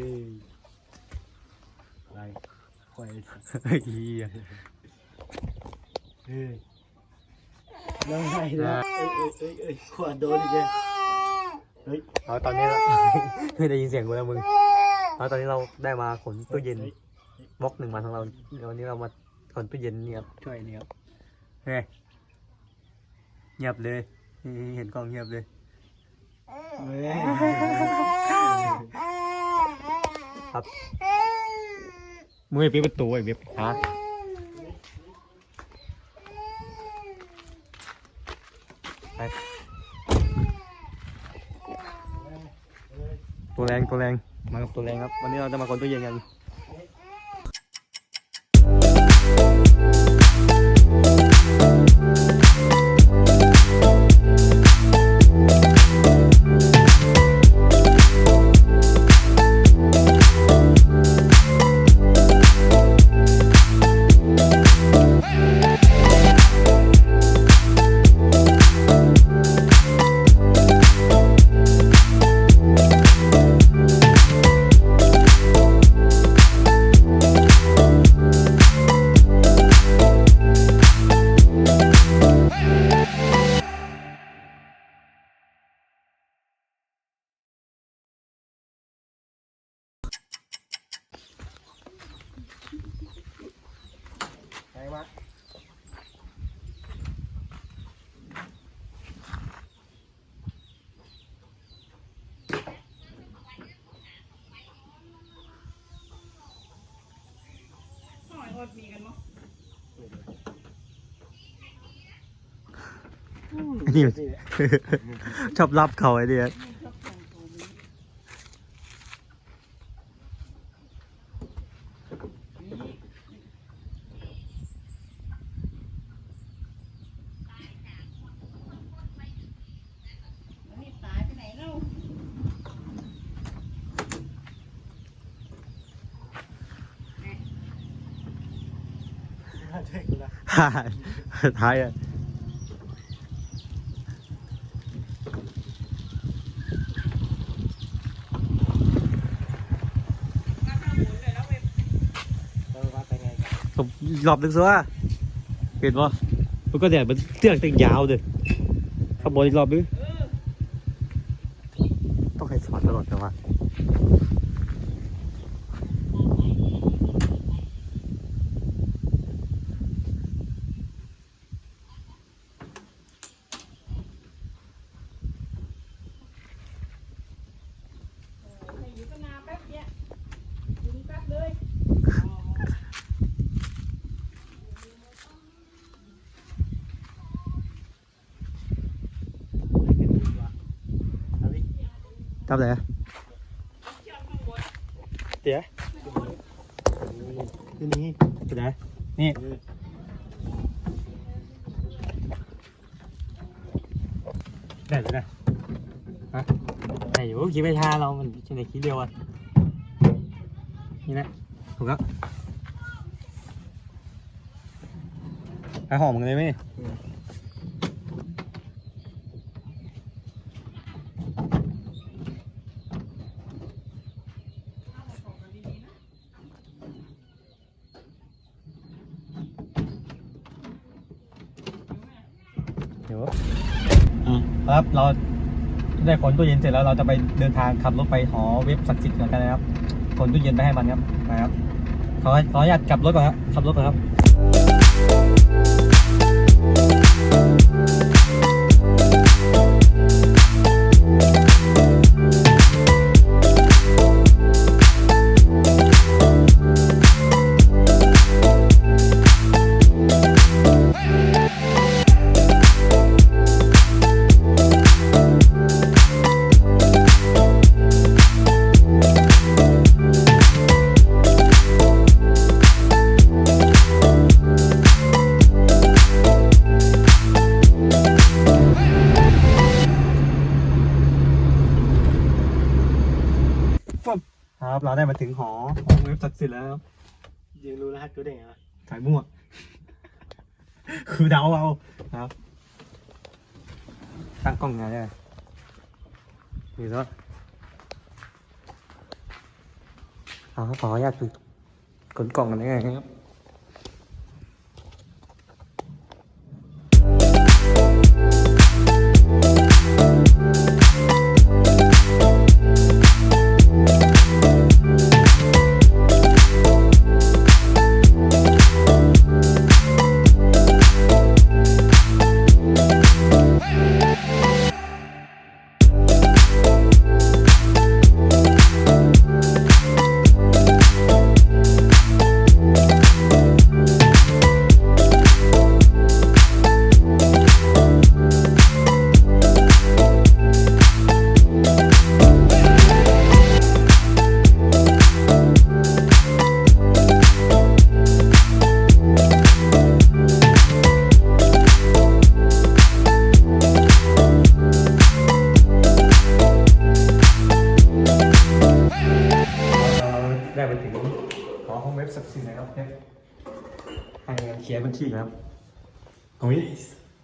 อ้อไรควายเฮียเฮ้ยแล้วไงล่ะเอ้ยเอ้ยเอ้ยเอ้ยขวดโดนอีกแล้วเฮ้ยเอาตอนนี้เราไม่ได้ยินเสียงกูแล้วมึงเอาตอนนี้เราได้มาขนตู้เย็นบล็อกหนึ่งมาของเราวันนี้เรามาขนตู้เย็นเนี่ยครับช่วยเนี่ครับเฮ้ยเงียบเลยเห็นกล้องเงียบเลยเฮ้ย ครับมือปปิดประตูไอ้เว็บฮะไปตัวแรงตัวแรงมากับตัวแรงครับ วันนี้เราจะมาคนตัวเย็นกัน หอยอดมีกันเนาะนี่ ชอบรับเขาไอ้เดีย นี่ตายไปไหนแล้ว ช่วยกูละท้ายอะมาข้างบนเลยแล้วเว้ย เออว่าไปไงกัน ผมหลอบดึงซัวเห็นปะมันก็แดดมันเตือกตึงยาวเลยขบวนอีกรอบนึง เออ ต้องให้สอนตลอดแต่ว่า ให้อยู่กันนาแป๊บเดียวยุงแป๊บเลย เอาดิ ทับเลยเชือกข้างบนเดี๋ยวที่นี่เดี๋ยวนี่เออได้เลยนะฮะไหนอยู่คิดไม่ทาเรา มันชิในคิดเดียวอะ นี่นะถูกแล้วไอหอมมึงเลยไหม นี่เดี๋ยวครับเราได้ขนตู้เย็นเสร็จแล้วเราจะไปเดินทางขับรถไปหอเว็บศักดิ์สิทธิ์กันนะครับขนตู้เย็นไปให้มันครับนะครับขอขออนุญาตกลับรถก่อนครับขับรถก่อนครับ ได้มาถึงหอของเว็บศักดิ์สิทธิ์แล้วครับยังรู้รหัสกูได้ไงวะสายมั่ว คือเดาเอาครับ ตั้งกล้องไงเนี่ยนี่ซะขอขออนุญาตดูขนกล่องกันได้ไงครับ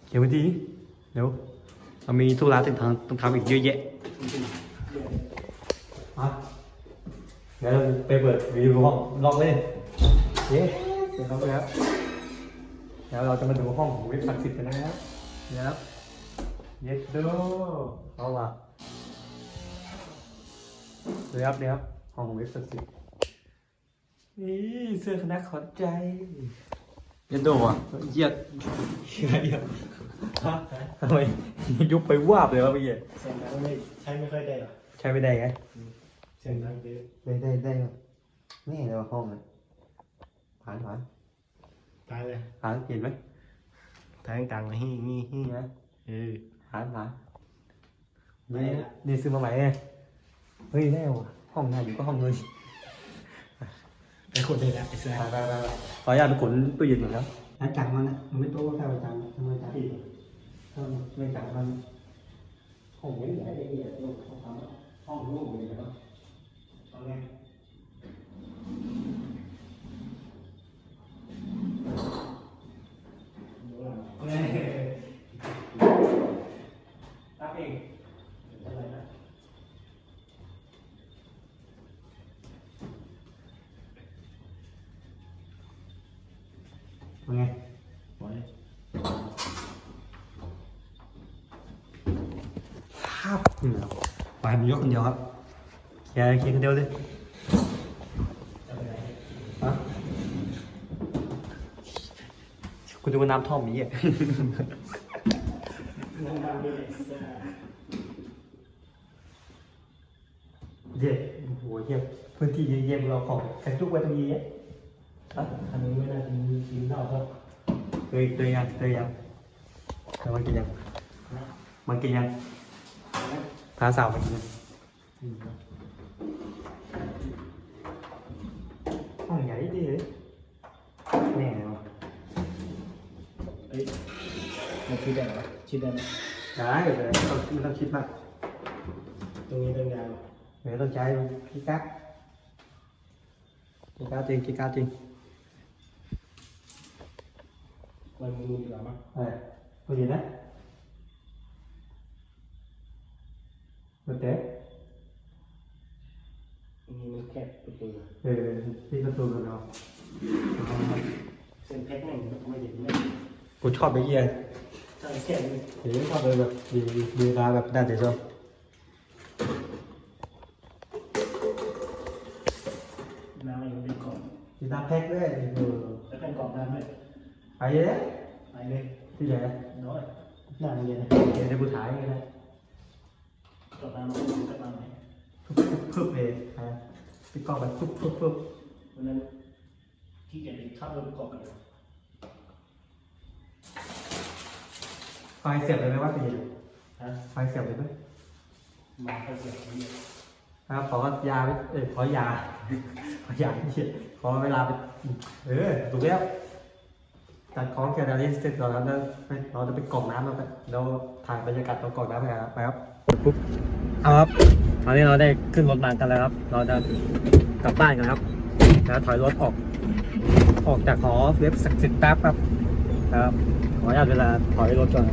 เขียนบัญชีเดี๋ยวเรามีธุระต้องทำต้องทำอีกเยอะแยะมาเดี๋ยวเราไปเปิดรีวิวห้องล็อกเลยเย้เปิดล็อกเลยครับเดี๋ยวเราจะมาดูห้องของเว็บศักดิ์สิทธิ์กันนะครับเดี๋ยวครับเย็ดดูเอาล่ะเดี๋ยวครับเดี๋ยวครับห้องเว็บศักดิ์สิทธิ์นี่เสื้อคณะขอนใจ ยันโดอะเยียดอะไรอะฮะทำไมยุบไปวาบเลยวะพี่เหี้ยเสียงดังไม่ใช้ไม่ค่อยได้หรอใช้ไม่ได้ไงเสียงดังเยอะได้ได้ได้นี่เห็นเลยว่าห้องเลยผ่านผ่านตายเลยผ่านเห็นไหมทางต่างฮีฮีฮีนี่นะเออผ่านผ่านนี่นี่ซื้อมาใหม่ไงเฮ้ยแน่ว่ะห้องไหนอยู่ก็ห้องเลย ไอ้คนนี้แหละไอ้เสือไปไปไปไปขออนุญาตไปขนตู้เย็นหน่อยครับอาจารย์มันนะมันไม่โต๊ะแค่อาจารย์ทำไมอาจารย์ถ้าไม่จ่ายมันห้องนี้ได้ละเอียดลูกห้องทำห้องลูกเลยนะครับเอาไงรับเอง อะไรนะ เป็นไง ไว้ ครับนี่ครับไปมันยกคนเดียวครับเคลียร์เคลียร์คนเดียวเลยเอาไปไหนฮะคุณดูน้ำท่อมนี้อะนั่งดังด้วยอ้เสือเด็ดโอ้โหเยี่ยมพื้นที่เยี่ยมเราของกันทุกไว้ตรงนี้อะอันนี้ไม่น่าจะมีกินเหล้าครับเคยเคยยังเคยยังเคยมากินยังมันกินยัง พาสาวมากินยังอืมห้องใหญ่ดีเลยแน่เลยวะเอ้ยมันคิดได้เหรอคิดได้ไหมได้เลยไม่ต้องไม่ต้องคิดมากตรงนี้เป็นยาวเดี๋ยวต้องใช้กีการ์ดกีการ์ดจริงกีการ์ดจริงมันมือดีกว่ามั้งเออพอดีนะ โอเคอันนี้มันแคบประตูเออที่ประตูกันเนาะเส้นเพชรแม่งไม่เห็นเลยกูชอบไปเยี่ยใช่แคบเลยเดี๋ยวชอบไปแบบดีดีดีราแบบด้านเดียวน้ำมันอยู่ในกล่องดีตาแพ็คด้วยเออแล้วเป็นกล่องน้ำด้วยไปเลยนะไปเลยที่ไหนน้อยหน้าโรงเรียนนะเดี๋ยวกูถ่ายกันนะ กล่องน้ำมันกล่องน้ำไหนปึ๊บเลยอะติดกล้องไปปึ๊บปึ๊บปึ๊บวันนั้นที่เกียรติขับรถไปกล่องกันไฟเสียบเลยไหมว่าเป็นยังไงฮะไฟเสียบเลยไหมมาเข้าเสียงนี้ครับขอยาไปเอ้ยขอยา ขอยาที่เฉียขอเวลาไปเออถูกแล้วตัดของแกดาริสเสร็จแล้วนะเราจะไปกรอกน้ำแล้วไปเราถ่ายบรรยากาศตอนกรอกน้ำไปครับไปครับ ปุ๊บเอาครับตอนนี้เราได้ขึ้นรถมากันแล้วครับ เราจะกลับบ้านกันครับแล้วถอยรถออก ออกจากหอเว็บสักสิบแป๊บครับครับขออนุญาตเวลาถอยรถก่อน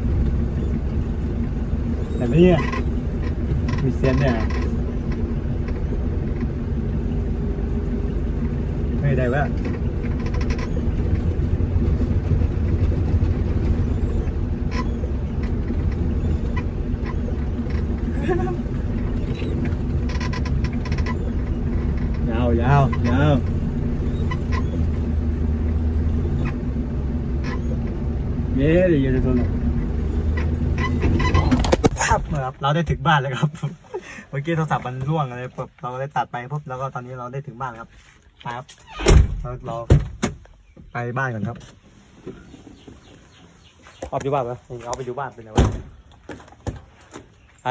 แต่เนี่ยมีเซียนเนี่ยไม่ได้วะ ยาวยาวยาวเย้เดี๋ยวอยู่ในตัวเราครับครับเราได้ถึงบ้านแล้วครับเมื่อกี้โทรศัพท์มันร่วงอะไรปุ๊บเราก็ได้ตัดไปปุ๊บแล้วก็ตอนนี้เราได้ถึงบ้านแล้วครับไปครับเราเราไปบ้านก่อนครับเอาไปอยู่บ้านปะเอาไปอยู่บ้านเป็นไงวะไป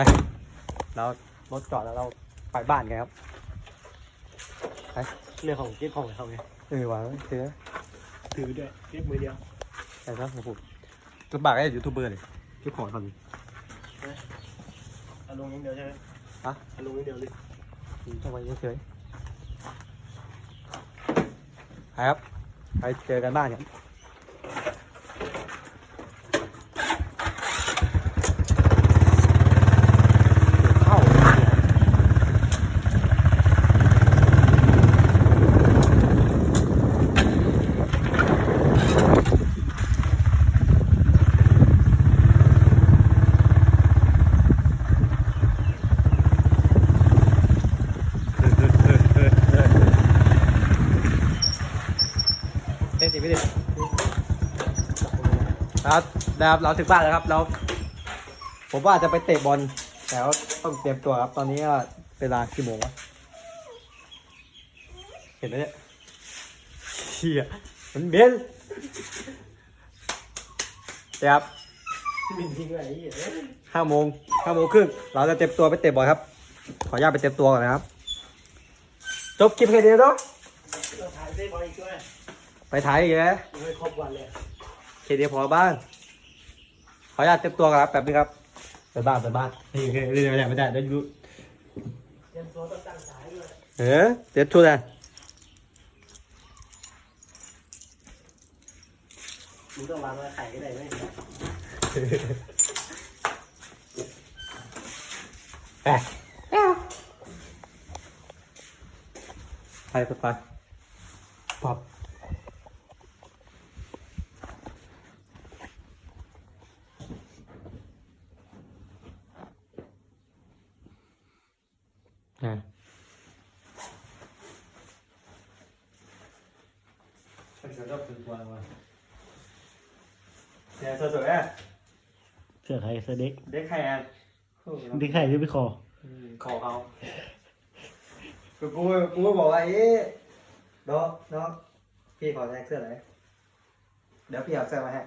เรารถจอดแล้วเราไปบ้านกันครับเรื่องของเก็บของเขาไงเออวะเจอถือด้วยเก็บมือเดียวแต่ครับโอ้โหลำบากไอ้ยูทูบเบอร์เลยเก็บของทำเอาลงนิดเดียวใช่ไหมฮะเอาลงนิดเดียวเลยทำไมเฉยๆไปครับไปเจอกันบ้านครับเข้า เต้นสิไม่ได้ครับ นะครับ เราถึงบ้านแล้วครับเราผมว่าจะไปเตะบอล แต่ว่าต้องเตรียมตัวครับ ตอนนี้ก็เวลากี่โมงวะ เห็นไหมเนี่ยเชี่ยมันเบนเดี๋ยวครับมินทิ้งไว้ไอ้เหี้ยห้าโมงห้าโมงครึ่งเราจะเตรียมตัวไปเตะบอลครับ ขออนุญาตไปเตรียมตัวก่อนนะครับ จบคลิปแค่นี้เนาะเราถ่ายได้บอลอีกด้วยไปถ่ายอีกแล้วยังไม่ครบวันเลย เคเดียวพอบ้าน ขออนุญาตเต็มตัวกันครับแป๊บนึงครับไปบ้านไปบ้านนี่โอเคเรื่องอะไรไม่ได้เดี๋ยวดูเตรียมตัวต้องตั้งสายด้วยเออเดี๋ยวทุนอะมึงต้องวางไว้ไข่ก็ได้ไหมไปไปไปไปปับอะฉันจะรับเป็นตัวมา เสียสวยๆอะเสื้อใครเสื้อเด็ก เด็กใครอะเด็กใครหรือไม่คออืมขอเอากูกูกูก็บอกว่าเอ๊ะน้องน้องพี่ขอแทกเสื้อหน่อยเดี๋ยวพี่เอาเสื้อมาให้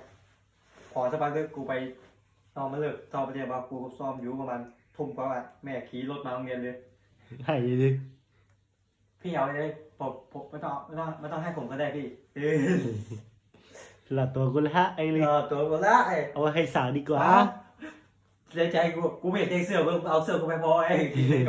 พอสักพักนึงกูไปซ้อมมาเลิกซ้อมไปเรียนมากูซ้อมอยู่ประมาณทุ่มกว่าอะแม่ขี่รถมาโรงเรียนเลย ให้ดิพี่เอาเลยผมผมไม่ต้องไม่ต้องไม่ต้องให้ผมก็ได้พี่เออ หลับตัวกูละไอ้เลยเออตัวกูละไอ้เอาไว้ให้สาวดีกว่าใจใจกูกูไม่เห็นใจเสื้อกูเอาเสื้อกูไปพอเองเด็ก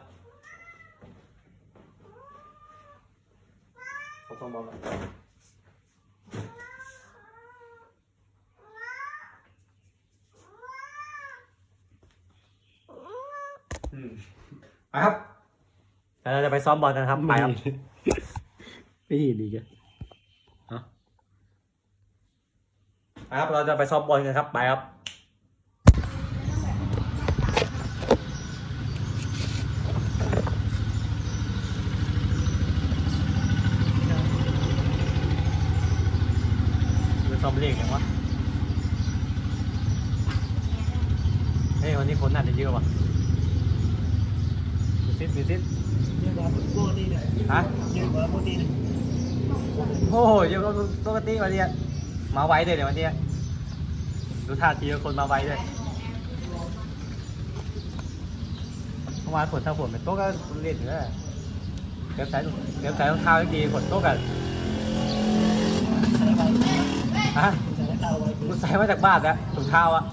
ก ว่ากูต้องให้กูเองเด็กกว่ากูกูไม่อยากได้เออกูอยากได้กูเอากูไปเลยไอ้สัตว์เดี๋ยวตัวทำเมียใจกับใจสายเดี๋ยวตัวเดี๋ยวตัวเดี๋ยวกันไหนไปตอมตอมบอลตอมตอมบอลก่อนอืมไปครับแล้วเราจะไปซ้อมบอลกันครับไปครับ ไม่เห็นดีกันไปครับ เราจะไปซ้อมบอลกันครับไปครับ ไปซ้อม เรียกยังวะเฮ้ยวันนี้คนน่าจะเยอะว่ะดูซิดูซิเยอะกว่าปกติเลยฮะเยอะกว่าปกติเลยโอ้โหเยอะกว่าปกติวันนี้มาไวเลยเดี๋ยววันนี้ดูท่าทีคนมาไวด้วยเมื่อวานฝนถ้าฝนเป็นโต๊ะก็เล่นอยู่แล้วเก็บใส่เก็บใส่รองเท้าดีฝนโต๊ะกัน ฮะกูใส่มาจากบ้านแล้วถุงเท้าอะ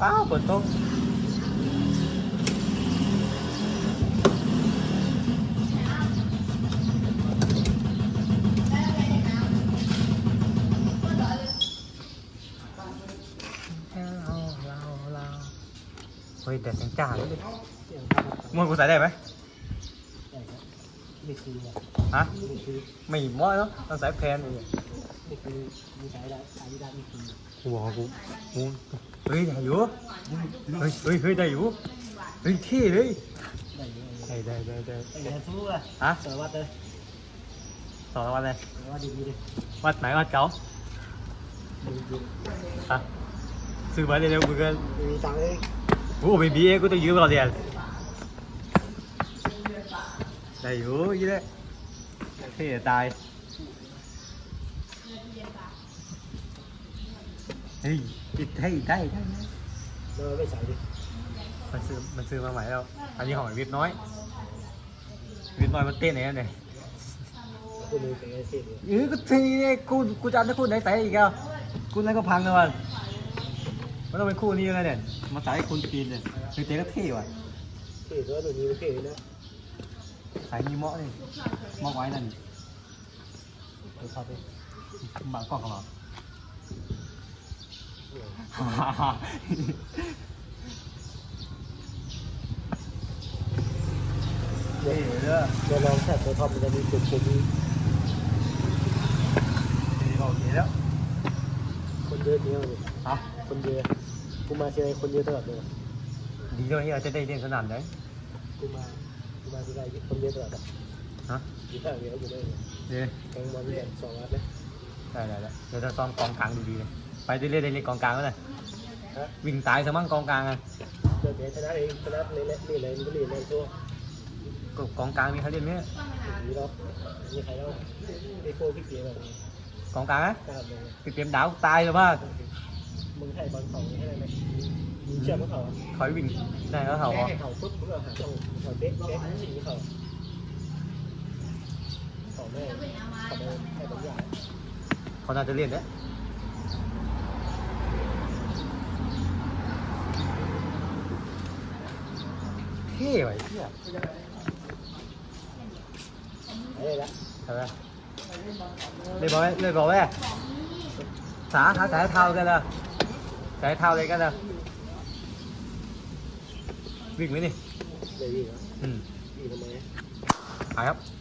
ป้าปวฝนตกเฮ้ยแดดจังจ้าเลยมวนกูใส่ได้ไหมไม่คือฮะไม่มอเนาะต้องใส่แพนเลย นี่คือมีสายได้สายได้นี่คือกูบอกกูกูเฮ้ยได้อยู่เฮ้ยเฮ้ยเฮ้ยได้อยู่เฮ้ยเท่เลยได้เลย ได้ได้ได้ได้ไอ้แดนสู้อะฮะสารวัตรเลยสอนวัดเลยสารวัตรดีๆเลยวัดไหนวัดเก่าดีดีฮะซื้อมาเร็วๆมึงก็มีตังค์เองโอ้ไม่มีเองกูต้องยืมเราเดียนได้อยู่ยี่เลยเท่ตายเฮ้ยติดได้ได้ได้เราไม่ใส่ดิมันซื้อมันซื้อมาใหม่แล้ว อันนี้ของไอ้วิบน้อย วิบน้อยมันเต้นไหนเนี่ยกูมือเป็นไงเสียเลยเออก็ทีนี้กูกูจะเอาแต่คู่ไหนใส่อีกอะคู่นั้นก็พังเลยวันมันต้องเป็นคู่นี้แล้วเนี่ย มาใส่ให้คุณปีนเนี่ยคือเจ๊ก็เท่ว่ะเสียตัวหนูนี้เสียนะใส่มีเหมาะนี่เหมาะไว้นั่นไปเข้าไปบางกล้องของเรา เดี๋ยวเท่เด้อเดี๋ยวลองแท็บตัวท็อปมันจะมีจุดจุดนี้นี่ก็โอเคแล้วคนเยอะจริงเลยฮะคนเยอะกูมาเชียร์คนเยอะตลอดเลยดีด้วยที่เราจะได้เล่นสนามได้กูมากูมาที่ไรคนเยอะตลอดอะฮะอยู่ข้างเดียวอยู่ได้เลยเดี๋ยวแข่งบอลเนี่ยสองนัดนะได้ได้ได้เดี๋ยวจะซ้อมกองกลางดีๆเลย ไปเรื่อยๆได้เล่นกองกลางก็เลยฮะ วิ่งตายซะมั่งกองกลางอะเดี๋ยวเดี๋ยวชนะเองชนะเลยเลยนี่เลยมันก็เรียนเลยทั่วก็กองกลางมีใครเล่นไหมมีรอบมีใครแล้วไอ้โค้พี่เกียร์แบบกองกลางนะตามเลยไปเตรียมดาวตายเลยว่ามึงให้บอลเขาให้ได้ไหมมึงเชื่อมึงเขาถอยวิ่งได้แล้วเขาแค่อะให้เขาปุ๊บมึงเอาหาช่องเขาเด็กเด็กชิงเขาเขาแม่เขาไม่ให้ผมอยากเขาน่าจะเล่นเนี่ยเท่ไว้เที่ยอะไรละ ใช่ไหมเลยบอกไหมเลยบอกไหมสาหาสายเท้ากัน เลยสายเท้าเลยกันเลยวิ่งไหมนี่เดี๋ยววิ่งเหรออืมวิ่งทำไมหายครับเ